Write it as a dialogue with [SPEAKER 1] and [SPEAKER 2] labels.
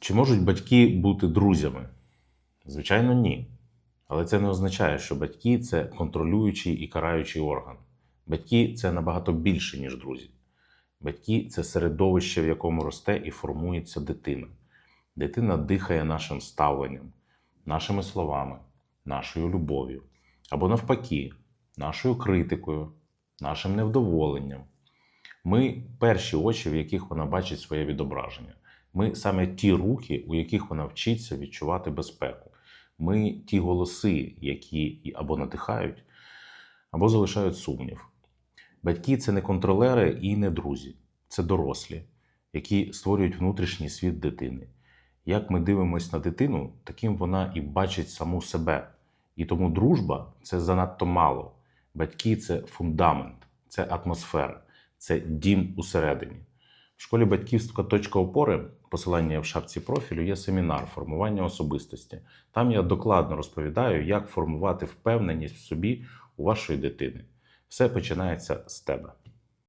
[SPEAKER 1] Чи можуть батьки бути друзями? Звичайно, ні. Але це не означає, що батьки це контролюючий і караючий орган. Батьки це набагато більше, ніж друзі. Батьки це середовище, в якому росте і формується дитина. Дитина дихає нашим ставленням, нашими словами, нашою любов'ю. Або навпаки, нашою критикою, нашим невдоволенням. Ми перші очі, в яких вона бачить своє відображення. Ми саме ті руки, у яких вона вчиться відчувати безпеку. Ми ті голоси, які або надихають, або залишають сумнів. Батьки це не контролери і не друзі, це дорослі, які створюють внутрішній світ дитини. Як ми дивимося на дитину, таким вона і бачить саму себе. І тому дружба це занадто мало. Батьки це фундамент, це атмосфера, це дім усередині. В школі батьківська точка опори, посилання в шапці профілю, є семінар формування особистості. Там я докладно розповідаю, як формувати впевненість в собі у вашої дитини. Все починається з тебе.